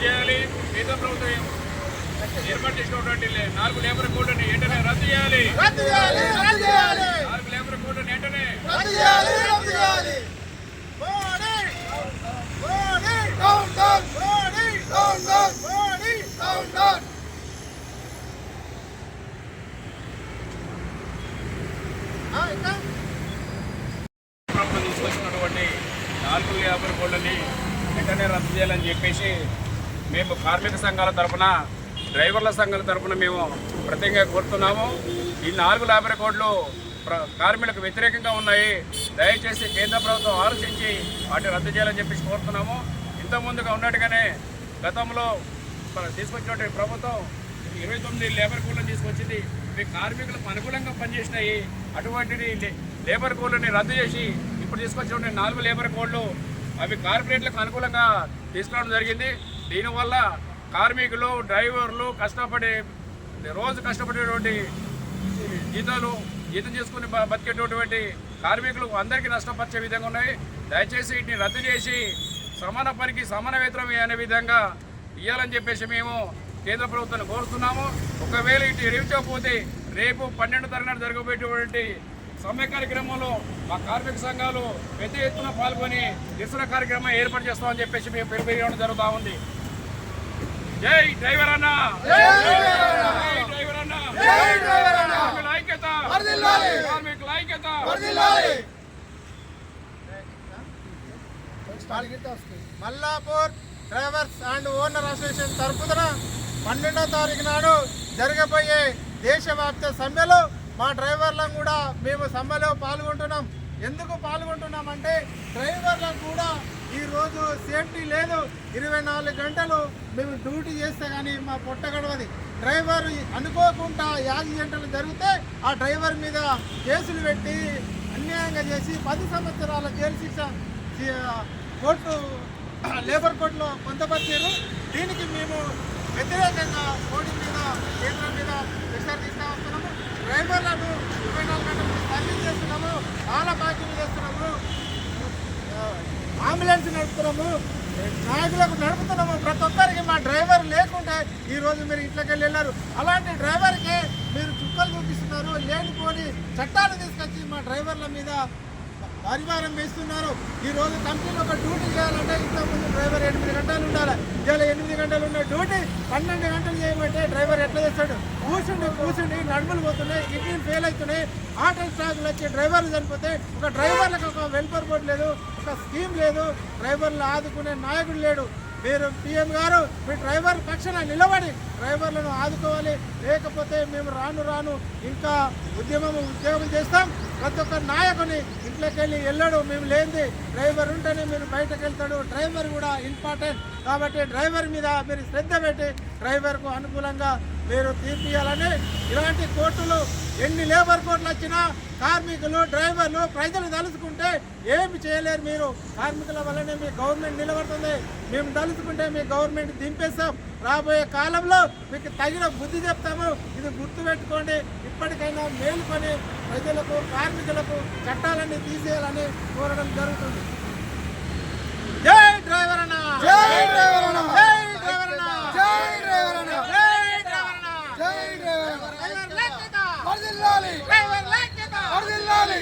కేంద్ర ప్రభుత్వం ఏర్పాటు చేసినటువంటి లే- నాలుగు లేబర్ కోడ్ని వెంటనే రద్దు చేయాలి. రద్దు చేయాలి రద్దు చేయాలి. నాలుగు లేబర్ కోడ్ని వెంటనే రద్దు చేయాలి రద్దు చేయాలి. ప్రభుత్వం తీసుకొచ్చినటువంటి నాలుగు యాభై కోళ్ళని వెంటనే రద్దు చేయాలని చెప్పేసి మేము కార్మిక సంఘాల తరఫున డ్రైవర్ల సంఘాల తరఫున మేము ప్రత్యేకంగా కోరుతున్నాము. ఈ నాలుగు యాభై కోట్లు ప్ర- కార్మికులకు వ్యతిరేకంగా ఉన్నాయి. దయచేసి కేంద్ర ప్రభుత్వం ఆలోచించి వాటిని రద్దు చేయాలని చెప్పేసి కోరుతున్నాము. ఇంత ముందుగా ఉన్నట్టుగానే గతంలో తీసుకొచ్చినటువంటి ప్రభుత్వం ఇరవై తొమ్మిది లేబర్ కోడ్లను తీసుకొచ్చింది. ఇవి కార్మికులకు అనుకూలంగా పనిచేసినాయి. అటువంటిది లేబర్ కోడ్లని రద్దు చేసి ఇప్పుడు తీసుకొచ్చినటువంటి నాలుగు లేబర్ కోడ్లు అవి కార్పొరేట్లకు అనుకూలంగా తీసుకురావడం జరిగింది. దీనివల్ల కార్మికులు డ్రైవర్లు కష్టపడి రోజు కష్టపడేటువంటి జీతాలు జీతం చేసుకుని బతికేటటువంటి కార్మికులు అందరికీ నష్టపరిచే విధంగా ఉన్నాయి. దయచేసి వీటిని రద్దు చేసి సమాన పనికి సమాన వేతనం అనే విధంగా ఇవ్వాలని చెప్పేసి మేము కేంద్ర ప్రభుత్వాన్ని కోరుతున్నాము. ఒకవేళ ఇటు ఎరివించకపోతే రేపు పన్నెండు తరగతి జరగబోయేటువంటి సమ్మె కార్యక్రమంలో మా కార్మిక సంఘాలు పెద్ద ఎత్తున పాల్గొని నిరసన కార్యక్రమం ఏర్పాటు చేస్తామని చెప్పేసి మేము పిలుపునివ్వడం జరుగుతూ ఉంది. జై డ్రైవర్ అన్న జై డ్రైవర్ అన్న జై డ్రైవర్ అన్న! కార్మికుల ఐక్యత. వర్ధిల్లాలి! కార్మికుల ఐక్యత. వర్ధిల్లాలి. Mallapur drivers and owner association తరపున పన్నెండో తారీఖు నాడు జరగబోయే దేశవ్యాప్త సమ్మెలో మా డ్రైవర్లను కూడా మేము సమ్మెలో పాల్గొంటున్నాం. ఎందుకు పాల్గొంటున్నామంటే డ్రైవర్లకు కూడా ఈరోజు సేఫ్టీ లేదు. ఇరవై నాలుగు గంటలు మేము డ్యూటీ చేస్తే కానీ మా పొట్ట గడవది. డ్రైవర్ అనుకోకుండా యాక్సిడెంట్లు జరిగితే ఆ డ్రైవర్ మీద కేసులు పెట్టి అన్యాయంగా చేసి పది సంవత్సరాల జైలు శిక్ష కోర్టు లేబర్ కోర్టులో పొందపరిచారు. దీనికి మేము వ్యతిరేకంగా మోడీ మీద కేంద్రం మీద విషయాలు తీస్తా డ్రైవర్లను ఇరవై అంబులెన్స్ నాయకులకు నడుపుతున్నాము. ప్రతి ఒక్కరికి మా డ్రైవర్ లేకుంటే ఈ రోజు మీరు ఇంట్లోకి వెళ్ళారు. అలాంటి డ్రైవర్కి మీరు చుక్కలు చూపిస్తున్నారు. లేనిపోని చట్టాలు తీసుకొచ్చి మా డ్రైవర్ల మీద పరిమాణం వేస్తున్నారు. ఈ రోజు కంపెనీలో ఒక డ్యూటీ చేయాలంటే ఇంతకుముందు డ్రైవర్ ఎనిమిది గంటలు ఉండాలి. ఇవాళ ఎనిమిది గంటలు ఉన్న డ్యూటీ పన్నెండు గంటలు చేయమంటే డ్రైవర్ ఎట్లా చేస్తాడు? కూర్చుండి కూర్చుండి నడుములు పోతున్నాయి ఇంజిన్ ఫెయిల్ అవుతున్నాయి ఆటో స్టాక్లు వచ్చి డ్రైవర్లు చనిపోతే ఒక డ్రైవర్లకు ఒక వెల్ఫేర్ బోర్డు లేదు ఒక స్కీమ్ లేదు. డ్రైవర్లు ఆదుకునే నాయకుడు లేడు. మీరు పిఎం గారు మీ డ్రైవర్ పక్షాన నిలబడి డ్రైవర్లను ఆదుకోవాలి. లేకపోతే మేము రాను రాను ఇంకా ఉద్యమం ఉద్యోగం చేస్తాం. ప్రతి ఒక్క నాయకుని ఇంట్లోకి వెళ్ళి వెళ్ళడు మేము లేనిది డ్రైవర్ ఉంటేనే మీరు బయటకు వెళ్తాడు డ్రైవర్ కూడా ఇంపార్టెంట్. కాబట్టి డ్రైవర్ మీద మీరు శ్రద్ధ పెట్టి డ్రైవర్కు అనుకూలంగా మీరు తీర్పియాలని ఇలాంటి కోర్టులు ఎన్ని లేబర్ కోర్టులు వచ్చినా కార్మికులు డ్రైవర్లు ప్రజలు తలుచుకుంటే ఏమి చేయలేరు మీరు. కార్మికుల వల్లనే మీ గవర్నమెంట్ నిలబడుతుంది. మేము తలుచుకుంటే మీ గవర్నమెంట్ దింపేస్తాం. రాబోయే కాలంలో మీకు తగిన బుద్ధి చెప్తాము. ఇది గుర్తుపెట్టుకోండి ఇప్పటికైనా మేలుకొని ప్రజలకు కార్మికులకు చట్టాలన్నీ తీసేయాలని కోరడం జరుగుతుంది. జై డ్రైవర్ అన్న. జై డ్రైవర్ అన్న. జై డ్రైవర్ అన్న. జై డ్రైవర్ అన్న. జై డ్రైవర్ అన్న. జై డ్రైవర్ వర్దిల్లాలి. డ్రైవర్ వర్దిల్లాలి.